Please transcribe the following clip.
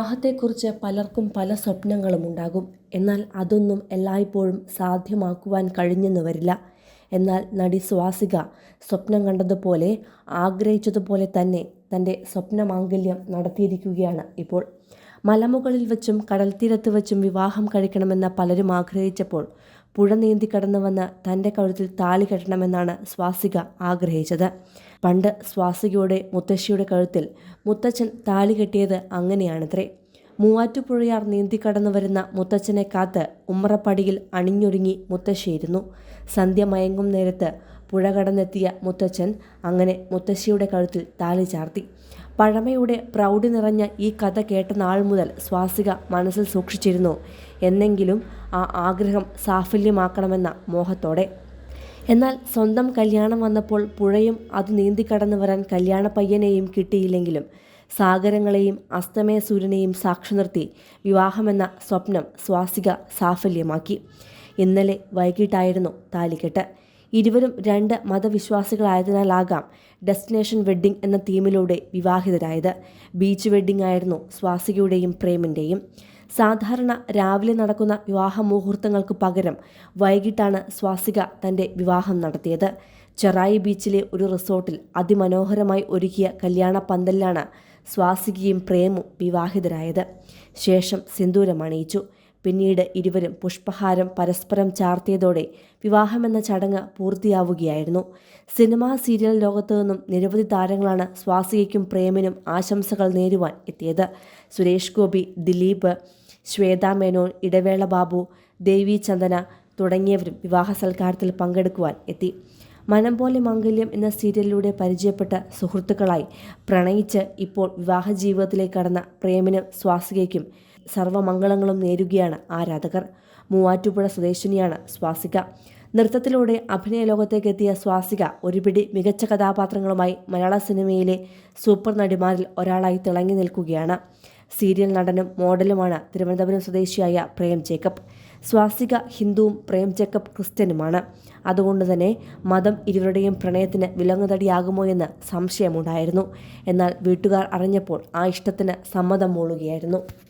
വിവാഹത്തെക്കുറിച്ച് പലർക്കും പല സ്വപ്നങ്ങളും ഉണ്ടാകും. എന്നാൽ അതൊന്നും എല്ലായ്പ്പോഴും സാധ്യമാക്കുവാൻ കഴിഞ്ഞെന്ന് വരില്ല. എന്നാൽ നടി സ്വാസിക സ്വപ്നം കണ്ടതുപോലെ ആഗ്രഹിച്ചതുപോലെ തന്നെ തന്റെ സ്വപ്നമാംഗല്യം നടത്തിയിരിക്കുകയാണ് ഇപ്പോൾ. മലമുകളിൽ വെച്ചും കടൽത്തീരത്ത് വെച്ചും വിവാഹം കഴിക്കണമെന്ന് പലരും ആഗ്രഹിച്ചപ്പോൾ പുഴ നീന്തി കടന്നു വന്ന് തന്റെ കഴുത്തിൽ താലി കെട്ടണമെന്നാണ് സ്വാസിക ആഗ്രഹിച്ചത്. പണ്ട് സ്വാസികയുടെ മുത്തശ്ശിയുടെ കഴുത്തിൽ മുത്തച്ഛൻ താലി കെട്ടിയത് അങ്ങനെയാണത്രേ. മൂവാറ്റുപുഴയാർ നീന്തിക്കടന്നു വരുന്ന മുത്തച്ഛനെ കാത്ത് ഉമ്മറപ്പടിയിൽ അണിഞ്ഞൊരുങ്ങി മുത്തശ്ശിയിരുന്നു. സന്ധ്യ മയങ്ങും നേരത്ത് പുഴ കടന്നെത്തിയ മുത്തച്ഛൻ അങ്ങനെ മുത്തശ്ശിയുടെ കഴുത്തിൽ താലി ചാർത്തി. പഴമയുടെ പ്രൗഢി നിറഞ്ഞ ഈ കഥ കേട്ട നാൾ മുതൽ സ്വാസിക മനസ്സിൽ സൂക്ഷിച്ചിരുന്നു. എന്നെങ്കിലും ആ ആഗ്രഹം സാഫല്യമാക്കണമെന്ന മോഹത്തോടെ. എന്നാൽ സ്വന്തം കല്യാണം വന്നപ്പോൾ പുഴയും അത് നീന്തിക്കടന്നു വരാൻ കല്യാണ പയ്യനെയും കിട്ടിയില്ലെങ്കിലും സാഗരങ്ങളെയും അസ്തമയ സൂര്യനെയും സാക്ഷി നിർത്തി വിവാഹമെന്ന സ്വപ്നം സ്വാസിക സാഫല്യമാക്കി. ഇന്നലെ വൈകിട്ടായിരുന്നു താലികെട്ട് ഇരുവരും രണ്ട് മതവിശ്വാസികളായതിനാലാകാം ഡെസ്റ്റിനേഷൻ വെഡ്ഡിംഗ് എന്ന തീമിലൂടെ വിവാഹിതരായത്. ബീച്ച് വെഡ്ഡിംഗ് ആയിരുന്നു സ്വാസികയുടെയും പ്രേമിന്റെയും സാധാരണ രാവിലെ നടക്കുന്ന വിവാഹ മുഹൂർത്തങ്ങൾക്ക് പകരം വൈകിട്ടാണ് സ്വാസിക തന്റെ വിവാഹം നടത്തിയത്. ചെറായി ബീച്ചിലെ ഒരു റിസോർട്ടിൽ അതിമനോഹരമായി ഒരുക്കിയ കല്യാണ പന്തലിലാണ് സ്വാസികയും പ്രേമും വിവാഹിതരായത്. ശേഷം സിന്ദൂരമണിയിച്ചു പിന്നീട് ഇരുവരും പുഷ്പഹാരം പരസ്പരം ചാർത്തിയതോടെ വിവാഹമെന്ന ചടങ്ങ് പൂർത്തിയാവുകയായിരുന്നു. സിനിമാ സീരിയൽ ലോകത്തു നിന്നും നിരവധി താരങ്ങളാണ് സ്വാസികയ്ക്കും പ്രേമിനും ആശംസകൾ നേരുവാൻ എത്തിയത്. സുരേഷ് ഗോപി ദിലീപ് ശ്വേത മേനോൻ ഇടവേള ബാബു ദേവി ചന്ദന തുടങ്ങിയവരും വിവാഹ സൽക്കാരത്തിൽ പങ്കെടുക്കുവാൻ എത്തി. മനം പോലെ മംഗല്യം എന്ന സീരിയലിലൂടെ പരിചയപ്പെട്ട സുഹൃത്തുക്കളായി പ്രണയിച്ച് ഇപ്പോൾ വിവാഹ ജീവിതത്തിലേക്ക് കടന്ന പ്രേമിനും സ്വാസികയ്ക്കും സർവമംഗളങ്ങളും നേരുകയാണ് ആരാധകർ. മൂവാറ്റുപുഴ സ്വദേശിനിയാണ് സ്വാസിക. നൃത്തത്തിലൂടെ അഭിനയ ലോകത്തേക്ക് എത്തിയ സ്വാസിക ഒരുപിടി മികച്ച കഥാപാത്രങ്ങളുമായി മലയാള സിനിമയിലെ സൂപ്പർ നടിമാരിൽ ഒരാളായി തിളങ്ങി നിൽക്കുകയാണ്. സീരിയൽ നടനും മോഡലുമാണ് തിരുവനന്തപുരം സ്വദേശിയായ പ്രേം ജേക്കബ്. സ്വാസിക ഹിന്ദുവും പ്രേം ജേക്കബ് ക്രിസ്ത്യനുമാണ്. അതുകൊണ്ട് തന്നെ മതം ഇരുവരുടെയും പ്രണയത്തിന് വിലങ്ങുതടിയാകുമോ എന്ന് സംശയമുണ്ടായിരുന്നു. എന്നാൽ വീട്ടുകാർ അറിഞ്ഞപ്പോൾ ആ ഇഷ്ടത്തിന് സമ്മതം മൂളുകയായിരുന്നു.